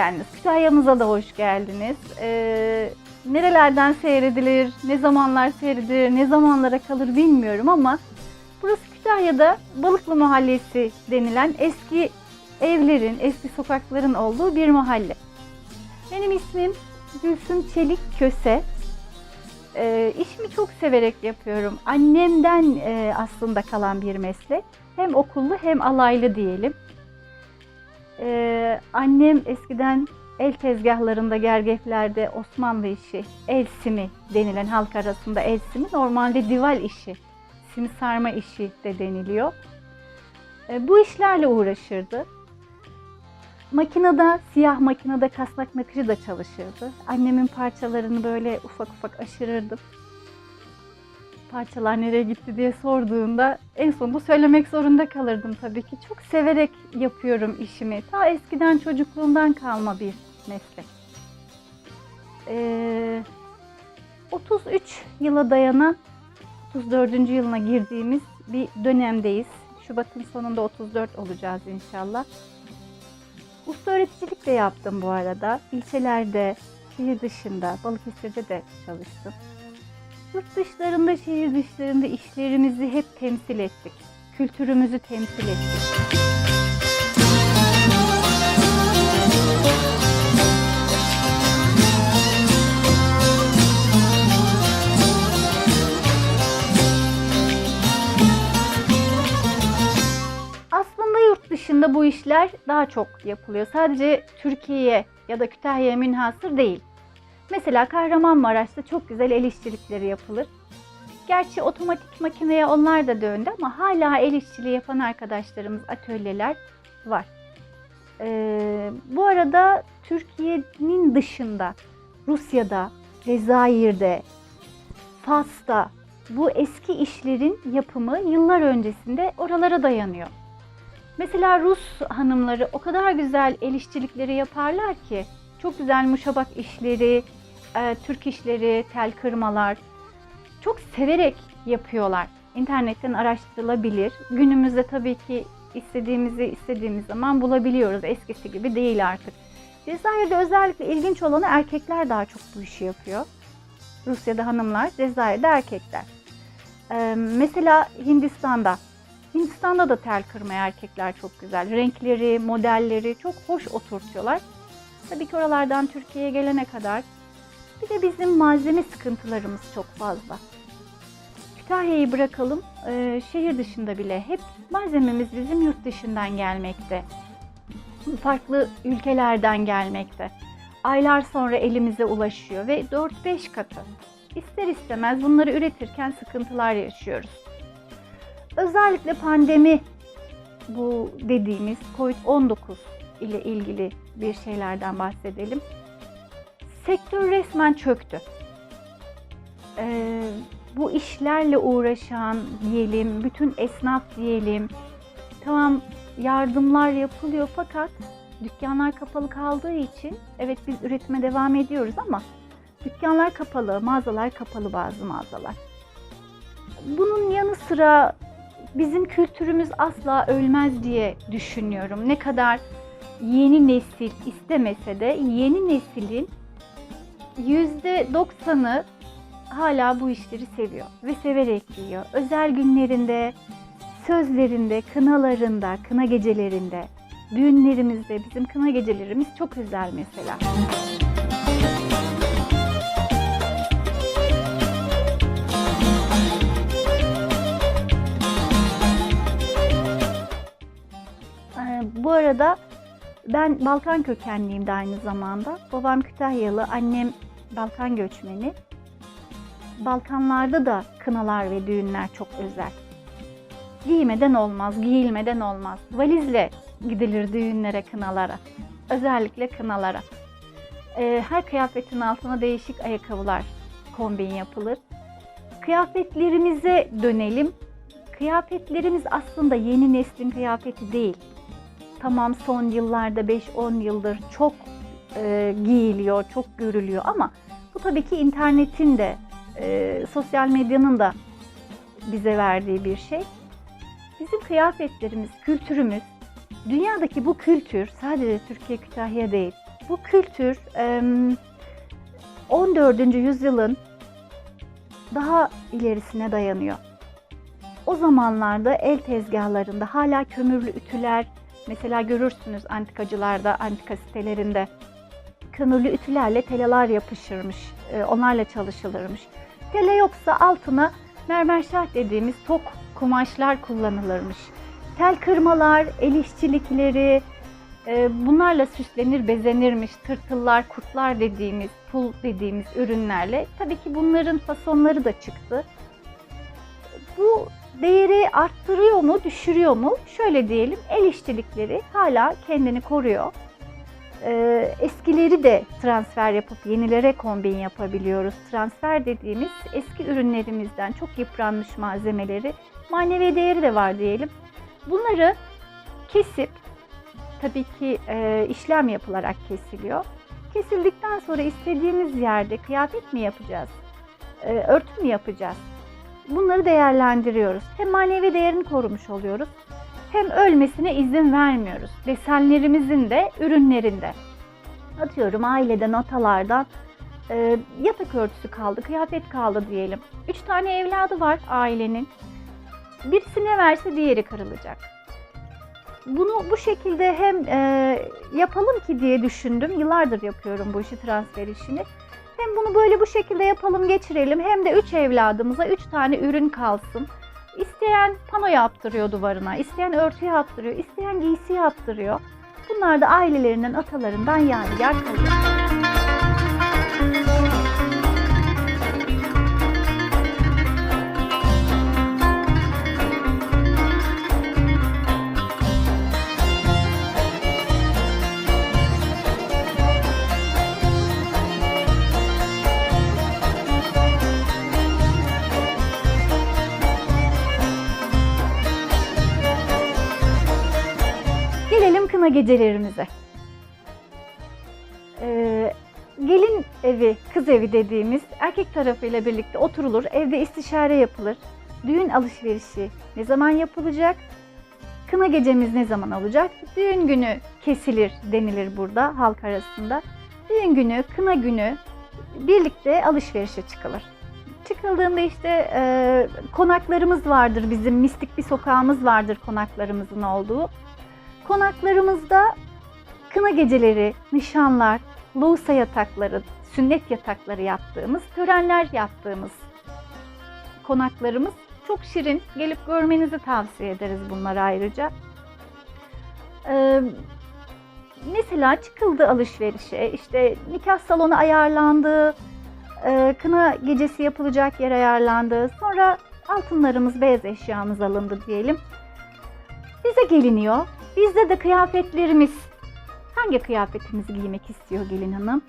Geldiniz. Kütahya'mıza da hoş geldiniz. Ee, nerelerden seyredilir, ne zamanlar seyredilir, ne zamanlara kalır bilmiyorum ama burası Kütahya'da Balıklı Mahallesi denilen eski evlerin, eski sokakların olduğu bir mahalle. Benim ismim Gülsüm Çelik Köse. Ee, işimi çok severek yapıyorum. Annemden e, aslında kalan bir meslek. Hem okullu hem alaylı diyelim. Ee, annem eskiden el tezgahlarında, gergeflerde Osmanlı işi, el simi denilen halk arasında el simi, normalde dival işi, sim sarma işi de deniliyor. Ee, bu işlerle uğraşırdı. Makinede, siyah makinede kasnak nakışı da çalışırdı. Annemin parçalarını böyle ufak ufak aşırırdım. Parçalar nereye gitti diye sorduğunda en sonunda söylemek zorunda kalırdım tabii ki. Çok severek yapıyorum işimi. Ta eskiden çocukluğumdan kalma bir meslek. Ee, 33 yıla dayanan 34. yılına girdiğimiz bir dönemdeyiz. Şubat'ın sonunda 34 olacağız inşallah. Usta öğreticilik de yaptım bu arada. İlçelerde, şehir dışında, Balıkesir'de de çalıştım. Yurt dışlarında, şehir dışlarında işlerimizi hep temsil ettik. Kültürümüzü temsil ettik. Dışında bu işler daha çok yapılıyor. Sadece Türkiye'ye ya da Kütahya'ya münhasır değil. Mesela Kahramanmaraş'ta çok güzel el işçilikleri yapılır. Gerçi otomatik makineye onlar da döndü ama hala el işçiliği yapan arkadaşlarımız, atölyeler var. Ee, bu arada Türkiye'nin dışında Rusya'da, Cezayir'de, Fas'ta bu eski işlerin yapımı yıllar öncesinde oralara dayanıyor. Mesela Rus hanımları o kadar güzel el işçilikleri yaparlar ki çok güzel muşabak işleri, e, Türk işleri, tel kırmalar çok severek yapıyorlar. İnternetten araştırılabilir. Günümüzde tabii ki istediğimizi istediğimiz zaman bulabiliyoruz. Eskisi gibi değil artık. Cezayir'de özellikle ilginç olanı erkekler daha çok bu işi yapıyor. Rusya'da hanımlar, Cezayir'de erkekler. Ee, mesela Hindistan'da. Hindistan'da da tel kırmaya erkekler çok güzel. Renkleri, modelleri çok hoş oturtuyorlar. Tabii ki oralardan Türkiye'ye gelene kadar bir de bizim malzeme sıkıntılarımız çok fazla. Kütahya'yı bırakalım, e, şehir dışında bile hep malzememiz bizim yurt dışından gelmekte. Farklı ülkelerden gelmekte. Aylar sonra elimize ulaşıyor ve 4-5 katı. İster istemez bunları üretirken sıkıntılar yaşıyoruz. Özellikle pandemi bu dediğimiz COVID-19 ile ilgili bir şeylerden bahsedelim. Sektör resmen çöktü. Ee, bu işlerle uğraşan diyelim, bütün esnaf diyelim, tamam yardımlar yapılıyor fakat dükkanlar kapalı kaldığı için evet biz üretime devam ediyoruz ama dükkanlar kapalı, mağazalar kapalı bazı mağazalar. Bunun yanı sıra bizim kültürümüz asla ölmez diye düşünüyorum. Ne kadar yeni nesil istemese de yeni neslin %90'ı hala bu işleri seviyor ve severek yiyor. Özel günlerinde, sözlerinde, kınalarında, kına gecelerinde, düğünlerimizde bizim kına gecelerimiz çok özel mesela. Ee, Bu arada ben Balkan kökenliyim de aynı zamanda. Babam Kütahyalı, annem Balkan göçmeni. Balkanlarda da kınalar ve düğünler çok özel. Giymeden olmaz, giyilmeden olmaz. Valizle gidilir düğünlere, kınalara. Özellikle kınalara. Ee, her kıyafetin altına değişik ayakkabılar kombin yapılır. Kıyafetlerimize dönelim. Kıyafetlerimiz aslında yeni neslin kıyafeti değil. Tamam son yıllarda 5-10 yıldır çok e, giyiliyor, çok görülüyor ama bu tabii ki internetin de e, sosyal medyanın da bize verdiği bir şey. Bizim kıyafetlerimiz, kültürümüz dünyadaki bu kültür sadece Türkiye Kütahya değil. Bu kültür em, 14. yüzyılın daha ilerisine dayanıyor. O zamanlarda el tezgahlarında hala kömürlü ütüler, mesela görürsünüz antikacılarda, antika sitelerinde kömürlü ütülerle telalar yapışırmış, e, onlarla çalışılırmış. Tele yoksa altına mermer şah dediğimiz tok kumaşlar kullanılırmış. Tel kırmalar, el işçilikleri, e, bunlarla süslenir, bezenirmiş. Tırtıllar, kurtlar dediğimiz, pul dediğimiz ürünlerle. Tabii ki bunların fasonları da çıktı. Bu değeri arttırıyor mu, düşürüyor mu? Şöyle diyelim, el işçilikleri hala kendini koruyor. Ee, eskileri de transfer yapıp yenilere kombin yapabiliyoruz. Transfer dediğimiz eski ürünlerimizden çok yıpranmış malzemeleri manevi değeri de var diyelim. Bunları kesip tabii ki e, işlem yapılarak kesiliyor. Kesildikten sonra istediğimiz yerde kıyafet mi yapacağız? E, örtü mü yapacağız? Bunları değerlendiriyoruz. Hem manevi değerini korumuş oluyoruz hem ölmesine izin vermiyoruz. Desenlerimizin de ürünlerinde. Atıyorum aileden, atalardan e, yatak örtüsü kaldı, kıyafet kaldı diyelim. Üç tane evladı var ailenin. Birisine verse diğeri kırılacak. Bunu bu şekilde hem e, yapalım ki diye düşündüm. Yıllardır yapıyorum bu işi, transfer işini. Hem bunu böyle bu şekilde yapalım, geçirelim. Hem de üç evladımıza üç tane ürün kalsın. İsteyen pano yaptırıyor duvarına, isteyen örtü yaptırıyor, isteyen giysi yaptırıyor. Bunlar da ailelerinden, atalarından yadigar kalıyor. Gecelerimize. Ee, gelin evi, kız evi dediğimiz erkek tarafıyla birlikte oturulur, evde istişare yapılır. Düğün alışverişi ne zaman yapılacak? Kına gecemiz ne zaman olacak? Düğün günü kesilir denilir burada halk arasında. Düğün günü, kına günü birlikte alışverişe çıkılır. Çıkıldığında işte e, konaklarımız vardır bizim, mistik bir sokağımız vardır konaklarımızın olduğu. Konaklarımızda kına geceleri, nişanlar, loğusa yatakları, sünnet yatakları yaptığımız, törenler yaptığımız konaklarımız çok şirin. Gelip görmenizi tavsiye ederiz bunları ayrıca. Ee, mesela çıkıldı alışverişe, işte nikah salonu ayarlandı, e, kına gecesi yapılacak yer ayarlandı. Sonra altınlarımız, beyaz eşyamız alındı diyelim. Bize geliniyor. Bizde de kıyafetlerimiz, hangi kıyafetimizi giymek istiyor gelin hanım?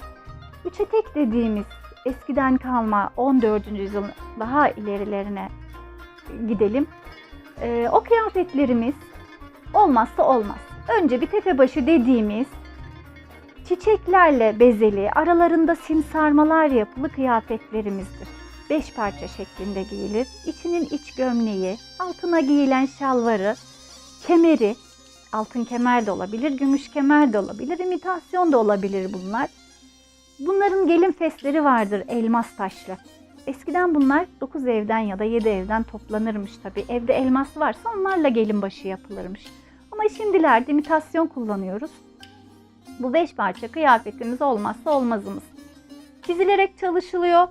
Üç etek dediğimiz eskiden kalma 14. yüzyılın daha ilerilerine gidelim. Ee, o kıyafetlerimiz olmazsa olmaz. Önce bir tepebaşı dediğimiz çiçeklerle bezeli, aralarında sim sarmalar yapılı kıyafetlerimizdir. Beş parça şeklinde giyilir. İçinin iç gömleği, altına giyilen şalvarı, kemeri, altın kemer de olabilir, gümüş kemer de olabilir, imitasyon da olabilir bunlar. Bunların gelin fesleri vardır elmas taşlı. Eskiden bunlar 9 evden ya da 7 evden toplanırmış tabii. Evde elmas varsa onlarla gelin başı yapılırmış. Ama şimdilerde imitasyon kullanıyoruz. Bu 5 parça kıyafetimiz olmazsa olmazımız. Çizilerek çalışılıyor.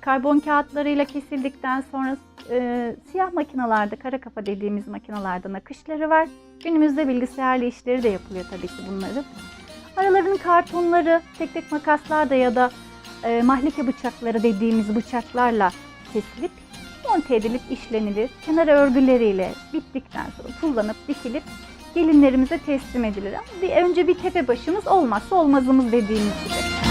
Karbon kağıtlarıyla kesildikten sonra e, siyah makinalarda, kara kafa dediğimiz makinalarda nakışları var. Günümüzde bilgisayarlı işleri de yapılıyor tabii ki bunların. Araların kartonları, tek tek makaslarda ya da e, mahlike bıçakları dediğimiz bıçaklarla kesilip monte edilip işlenilir. Kenar örgüleriyle bittikten sonra kullanıp dikilip gelinlerimize teslim edilir. Ama bir, önce bir tepe başımız olmazsa olmazımız dediğimiz gibi.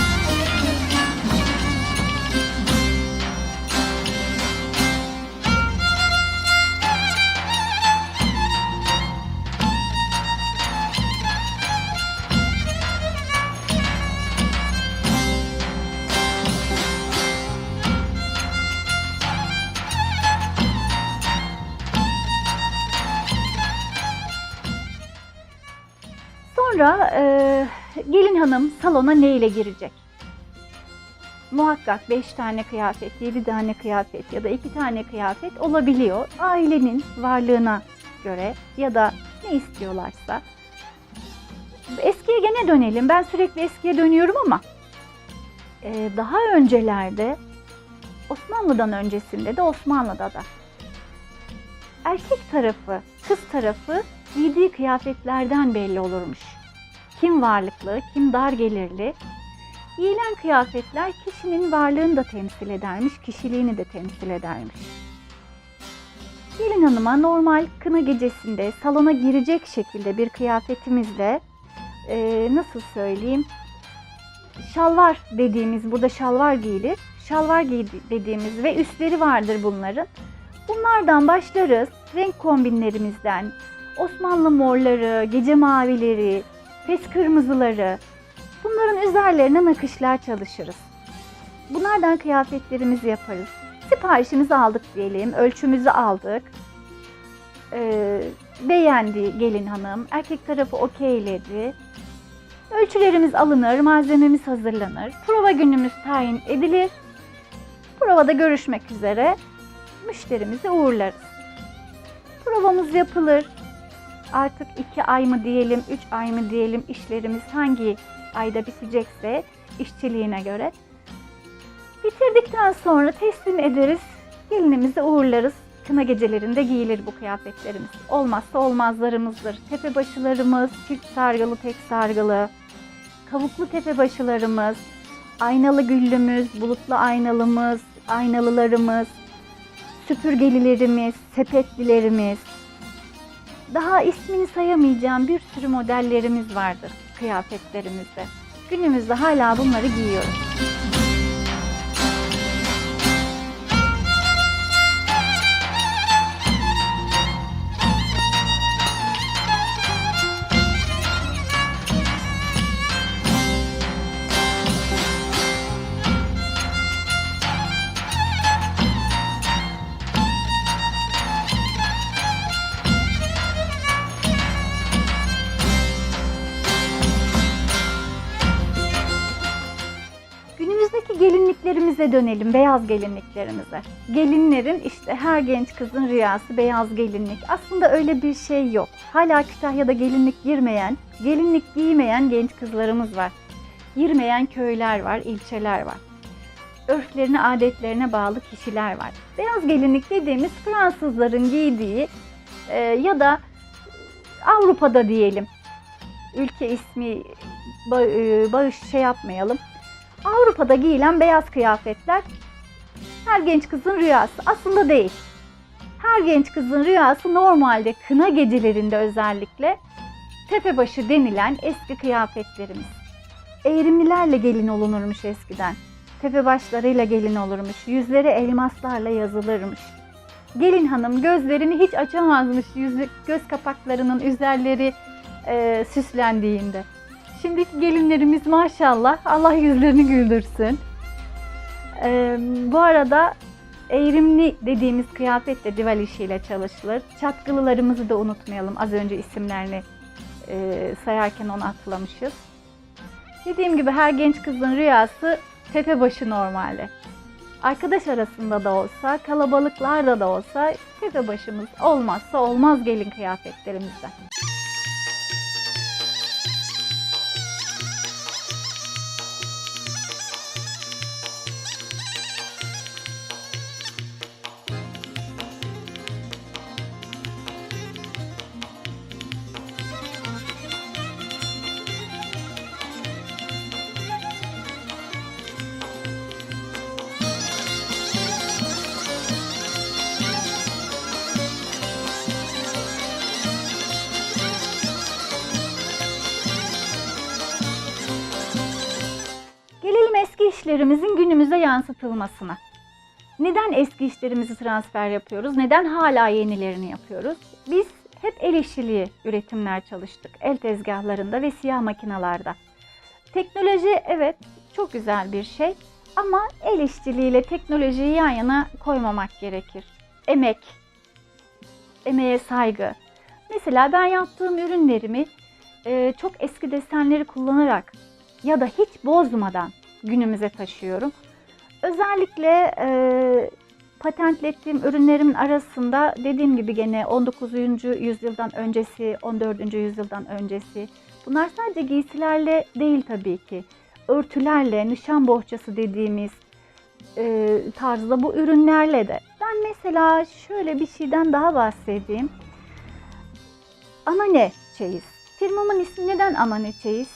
Sonra e, gelin hanım salona neyle girecek? Muhakkak 5 tane kıyafet, 7 tane kıyafet ya da 2 tane kıyafet olabiliyor. Ailenin varlığına göre ya da ne istiyorlarsa. Eskiye gene dönelim. Ben sürekli eskiye dönüyorum ama e, daha öncelerde Osmanlı'dan öncesinde de Osmanlı'da da erkek tarafı, kız tarafı giydiği kıyafetlerden belli olurmuş. Kim varlıklı, kim dar gelirli. Giyilen kıyafetler kişinin varlığını da temsil edermiş, kişiliğini de temsil edermiş. Gelin hanıma normal kına gecesinde salona girecek şekilde bir kıyafetimizle e, nasıl söyleyeyim şalvar dediğimiz burada şalvar giyilir. Şalvar giy dediğimiz ve üstleri vardır bunların. Bunlardan başlarız. Renk kombinlerimizden Osmanlı morları, gece mavileri, fes kırmızıları bunların üzerlerine nakışlar çalışırız. Bunlardan kıyafetlerimizi yaparız. Siparişimizi aldık diyelim, ölçümüzü aldık. Ee, beğendi gelin hanım, erkek tarafı okeyledi. Ölçülerimiz alınır, malzememiz hazırlanır. Prova günümüz tayin edilir. Provada görüşmek üzere müşterimizi uğurlarız. Provamız yapılır. Artık iki ay mı diyelim, üç ay mı diyelim işlerimiz hangi ayda bitecekse işçiliğine göre. Bitirdikten sonra teslim ederiz. Gelinimizi uğurlarız. Kına gecelerinde giyilir bu kıyafetlerimiz. Olmazsa olmazlarımızdır. Tepe başılarımız, çift sargılı, tek sargılı, kavuklu tepe başılarımız, aynalı güllümüz, bulutlu aynalımız, aynalılarımız, süpürgelilerimiz, sepetlilerimiz, daha ismini sayamayacağım bir sürü modellerimiz vardır kıyafetlerimizde. Günümüzde hala bunları giyiyoruz. Gelinliklerimize dönelim, beyaz gelinliklerimize. Gelinlerin işte her genç kızın rüyası beyaz gelinlik. Aslında öyle bir şey yok. Hala Kütahya'da gelinlik girmeyen, gelinlik giymeyen genç kızlarımız var. Girmeyen köyler var, ilçeler var. Örflerine, adetlerine bağlı kişiler var. Beyaz gelinlik dediğimiz Fransızların giydiği e, ya da Avrupa'da diyelim. Ülke ismi e, bağış şey yapmayalım. Avrupa'da giyilen beyaz kıyafetler her genç kızın rüyası. Aslında değil. Her genç kızın rüyası normalde kına gecelerinde özellikle tepebaşı denilen eski kıyafetlerimiz. Eğrimlilerle gelin olunurmuş eskiden. Tepebaşlarıyla gelin olurmuş. Yüzleri elmaslarla yazılırmış. Gelin hanım gözlerini hiç açamazmış yüzü, göz kapaklarının üzerleri e, süslendiğinde. Şimdiki gelinlerimiz maşallah Allah yüzlerini güldürsün. Ee, bu arada eğrimli dediğimiz kıyafet de dival işiyle çalışılır. Çatkılılarımızı da unutmayalım. Az önce isimlerini e, sayarken onu atlamışız. Dediğim gibi her genç kızın rüyası tepebaşı normalde. Arkadaş arasında da olsa, kalabalıklarda da olsa tepebaşımız olmazsa olmaz gelin kıyafetlerimizden. İşlerimizin günümüze yansıtılmasına. Neden eski işlerimizi transfer yapıyoruz? Neden hala yenilerini yapıyoruz? Biz hep el işçiliği üretimler çalıştık. El tezgahlarında ve siyah makinalarda. Teknoloji evet çok güzel bir şey ama el işçiliğiyle teknolojiyi yan yana koymamak gerekir. Emek, emeğe saygı. Mesela ben yaptığım ürünlerimi çok eski desenleri kullanarak ya da hiç bozmadan günümüze taşıyorum. Özellikle e, patentlettiğim ürünlerimin arasında dediğim gibi gene 19. yüzyıldan öncesi, 14. yüzyıldan öncesi. Bunlar sadece giysilerle değil tabii ki. Örtülerle, nişan bohçası dediğimiz e, tarzda bu ürünlerle de. Ben mesela şöyle bir şeyden daha bahsedeyim. Anane çeyiz. Firmamın ismi neden Anane çeyiz?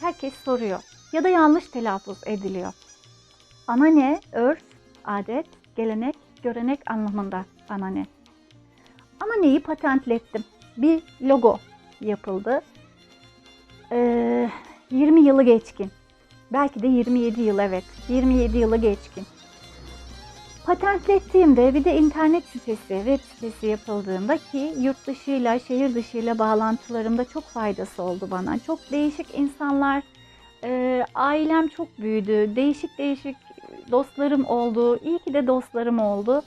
Herkes soruyor. Ya da yanlış telaffuz ediliyor. Anane, örf, adet, gelenek, görenek anlamında anane. Ananeyi patentlettim. Bir logo yapıldı. Ee, 20 yılı geçkin. Belki de 27 yıl evet. 27 yılı geçkin. Patentlettiğimde bir de internet sitesi, web sitesi yapıldığında ki yurt dışıyla, şehir dışıyla bağlantılarımda çok faydası oldu bana. Çok değişik insanlar, e, ailem çok büyüdü. Değişik değişik dostlarım oldu. İyi ki de dostlarım oldu.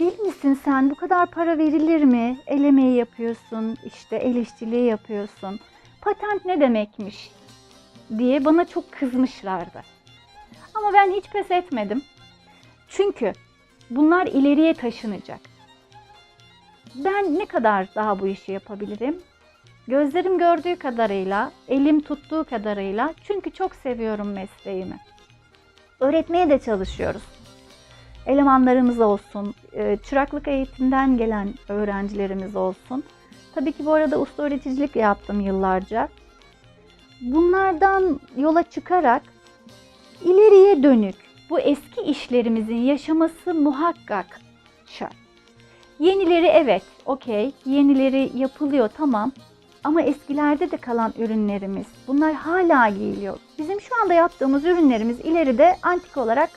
Bil misin sen bu kadar para verilir mi? El emeği yapıyorsun, işte el işçiliği yapıyorsun. Patent ne demekmiş diye bana çok kızmışlardı. Ama ben hiç pes etmedim. Çünkü bunlar ileriye taşınacak. Ben ne kadar daha bu işi yapabilirim? Gözlerim gördüğü kadarıyla, elim tuttuğu kadarıyla çünkü çok seviyorum mesleğimi. Öğretmeye de çalışıyoruz. Elemanlarımız olsun, e, çıraklık eğitimden gelen öğrencilerimiz olsun. Tabii ki bu arada usta öğreticilik yaptım yıllarca. Bunlardan yola çıkarak ileriye dönük bu eski işlerimizin yaşaması muhakkak şart. Yenileri evet, okey, yenileri yapılıyor tamam. Ama eskilerde de kalan ürünlerimiz, bunlar hala giyiliyor. Bizim şu anda yaptığımız ürünlerimiz ileride antik olarak,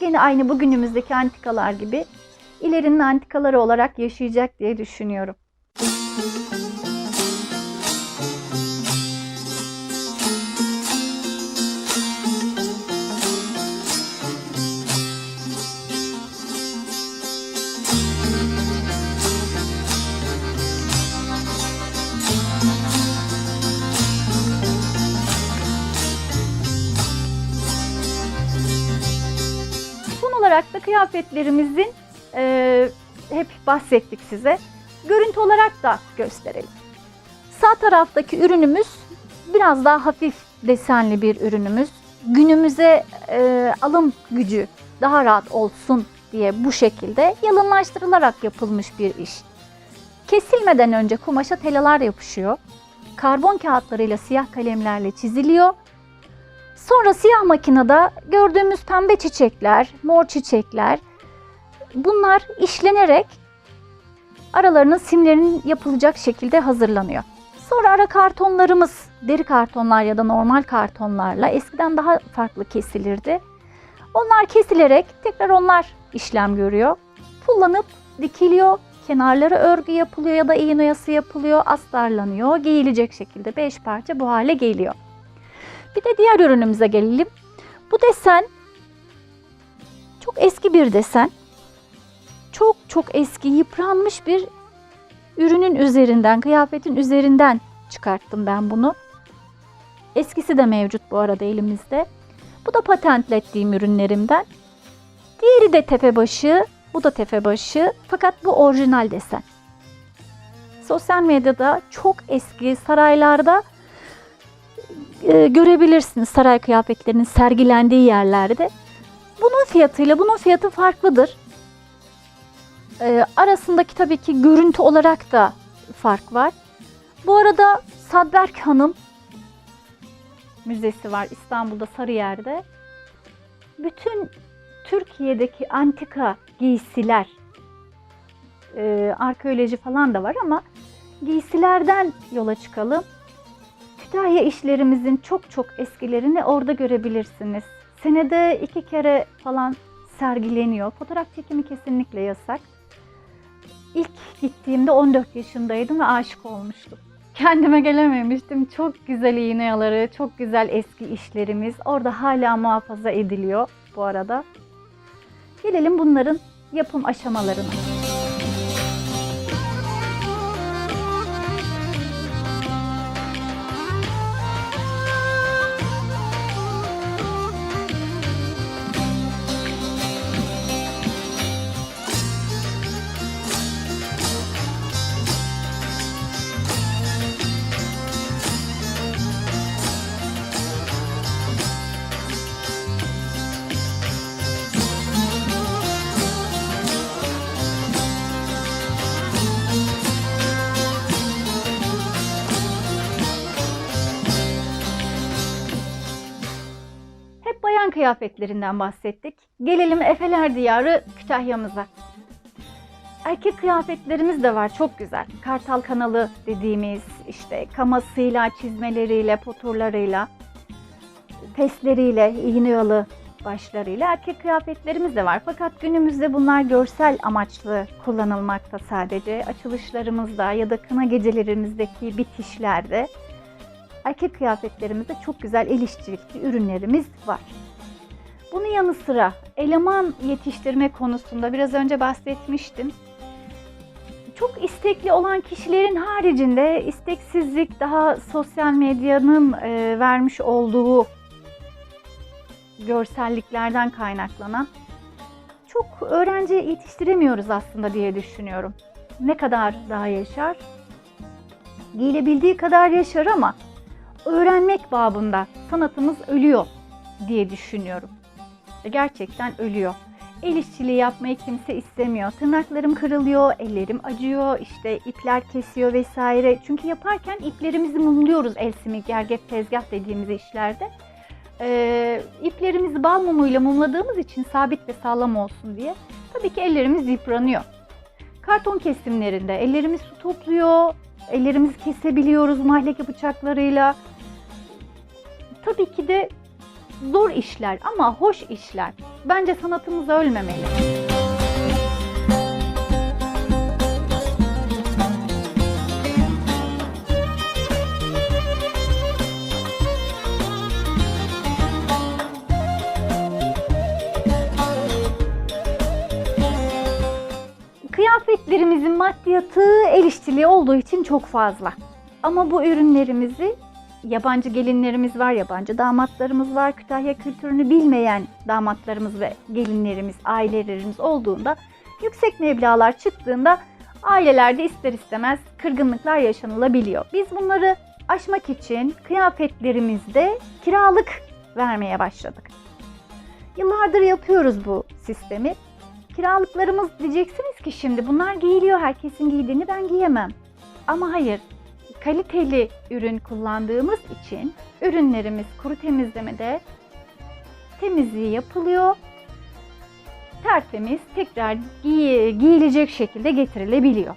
gene aynı bugünümüzdeki antikalar gibi, ilerinin antikaları olarak yaşayacak diye düşünüyorum. Son olarak da kıyafetlerimizin e, hep bahsettik size. Görüntü olarak da gösterelim. Sağ taraftaki ürünümüz biraz daha hafif desenli bir ürünümüz. Günümüze e, alım gücü daha rahat olsun diye bu şekilde yalınlaştırılarak yapılmış bir iş. Kesilmeden önce kumaşa telalar yapışıyor. Karbon kağıtlarıyla siyah kalemlerle çiziliyor. Sonra siyah makinede gördüğümüz pembe çiçekler, mor çiçekler bunlar işlenerek aralarının simlerinin yapılacak şekilde hazırlanıyor. Sonra ara kartonlarımız deri kartonlar ya da normal kartonlarla eskiden daha farklı kesilirdi. Onlar kesilerek tekrar onlar işlem görüyor. Pullanıp dikiliyor. Kenarları örgü yapılıyor ya da iğne oyası yapılıyor, astarlanıyor. Giyilecek şekilde 5 parça bu hale geliyor. Bir de diğer ürünümüze gelelim. Bu desen çok eski bir desen. Çok çok eski, yıpranmış bir ürünün üzerinden, kıyafetin üzerinden çıkarttım ben bunu. Eskisi de mevcut bu arada elimizde. Bu da patentlettiğim ürünlerimden. Diğeri de tepebaşı, bu da tepebaşı fakat bu orijinal desen. Sosyal medyada çok eski saraylarda e, görebilirsiniz saray kıyafetlerinin sergilendiği yerlerde. Bunun fiyatıyla bunun fiyatı farklıdır. E, arasındaki tabii ki görüntü olarak da fark var. Bu arada Sadberk Hanım müzesi var İstanbul'da Sarıyer'de. Bütün Türkiye'deki antika giysiler, e, arkeoloji falan da var ama giysilerden yola çıkalım. Kütahya işlerimizin çok çok eskilerini orada görebilirsiniz. Senede iki kere falan sergileniyor. Fotoğraf çekimi kesinlikle yasak. İlk gittiğimde 14 yaşındaydım ve aşık olmuştum. Kendime gelememiştim. Çok güzel iğneyaları, çok güzel eski işlerimiz orada hala muhafaza ediliyor bu arada. Gelelim bunların yapım aşamalarına. Kıyafetlerinden bahsettik. Gelelim Efeler Diyarı Kütahya'mıza. Erkek kıyafetlerimiz de var çok güzel. Kartal kanalı dediğimiz işte kamasıyla, çizmeleriyle, poturlarıyla, pesleriyle, iğne başlarıyla erkek kıyafetlerimiz de var. Fakat günümüzde bunlar görsel amaçlı kullanılmakta sadece. Açılışlarımızda ya da kına gecelerimizdeki bitişlerde erkek kıyafetlerimizde çok güzel el işçilikli ürünlerimiz var. Bunun yanı sıra eleman yetiştirme konusunda biraz önce bahsetmiştim. Çok istekli olan kişilerin haricinde isteksizlik daha sosyal medyanın e, vermiş olduğu görselliklerden kaynaklanan çok öğrenci yetiştiremiyoruz aslında diye düşünüyorum. Ne kadar daha yaşar? Giyilebildiği kadar yaşar ama öğrenmek babında sanatımız ölüyor diye düşünüyorum. Gerçekten ölüyor. El işçiliği yapmayı kimse istemiyor. Tırnaklarım kırılıyor, ellerim acıyor, işte ipler kesiyor vesaire. Çünkü yaparken iplerimizi mumluyoruz el simi, gergef, tezgah dediğimiz işlerde. Ee, iplerimizi bal mumuyla mumladığımız için sabit ve sağlam olsun diye tabii ki ellerimiz yıpranıyor. Karton kesimlerinde ellerimiz su topluyor, ellerimizi kesebiliyoruz mahleke bıçaklarıyla. Tabii ki de zor işler ama hoş işler. Bence sanatımız ölmemeli. Kıyafetlerimizin maddiyatı el işçiliği olduğu için çok fazla. Ama bu ürünlerimizi yabancı gelinlerimiz var, yabancı damatlarımız var. Kütahya kültürünü bilmeyen damatlarımız ve gelinlerimiz, ailelerimiz olduğunda yüksek meblağlar çıktığında ailelerde ister istemez kırgınlıklar yaşanılabiliyor. Biz bunları aşmak için kıyafetlerimizde kiralık vermeye başladık. Yıllardır yapıyoruz bu sistemi. Kiralıklarımız diyeceksiniz ki şimdi bunlar giyiliyor, herkesin giydiğini ben giyemem. Ama hayır, kaliteli ürün kullandığımız için ürünlerimiz kuru temizlemede temizliği yapılıyor. Tertemiz tekrar giy- giyilecek şekilde getirilebiliyor.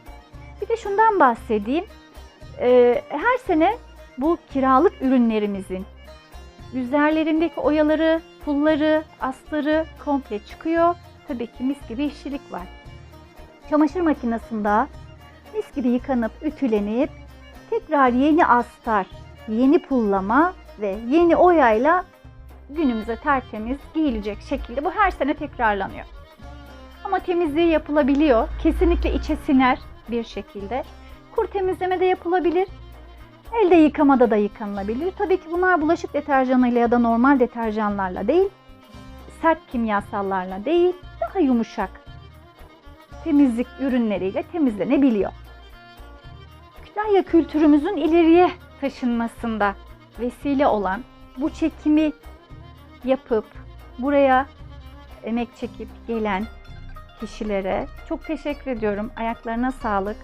Bir de şundan bahsedeyim. Ee, her sene bu kiralık ürünlerimizin üzerlerindeki oyaları, pulları, astarı komple çıkıyor. Tabii ki mis gibi işçilik var. Çamaşır makinesinde mis gibi yıkanıp ütülenip tekrar yeni astar, yeni pullama ve yeni oyayla günümüze tertemiz giyilecek şekilde bu her sene tekrarlanıyor. Ama temizliği yapılabiliyor. Kesinlikle içe siner bir şekilde. Kur temizleme de yapılabilir. Elde yıkamada da yıkanılabilir. Tabii ki bunlar bulaşık deterjanıyla ya da normal deterjanlarla değil, sert kimyasallarla değil, daha yumuşak temizlik ürünleriyle temizlenebiliyor. Kütahya kültürümüzün ileriye taşınmasında vesile olan bu çekimi yapıp buraya emek çekip gelen kişilere çok teşekkür ediyorum. Ayaklarına sağlık.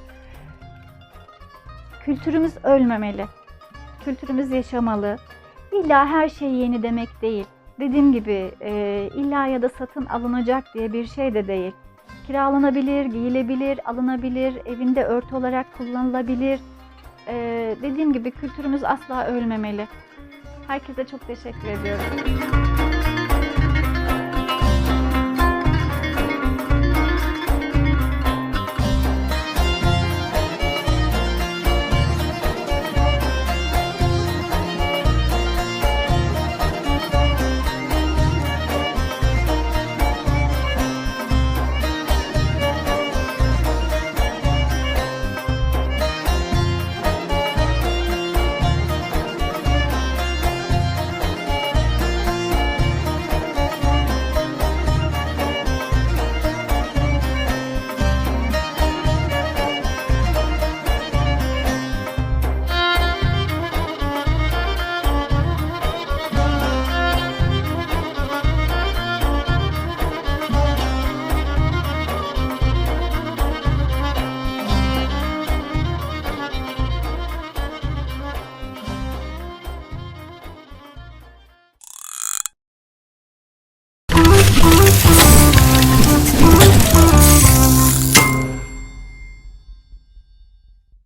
Kültürümüz ölmemeli. Kültürümüz yaşamalı. İlla her şey yeni demek değil. Dediğim gibi e, illa ya da satın alınacak diye bir şey de değil. Kiralanabilir, giyilebilir, alınabilir, evinde örtü olarak kullanılabilir. E, dediğim gibi kültürümüz asla ölmemeli. Herkese çok teşekkür ediyorum.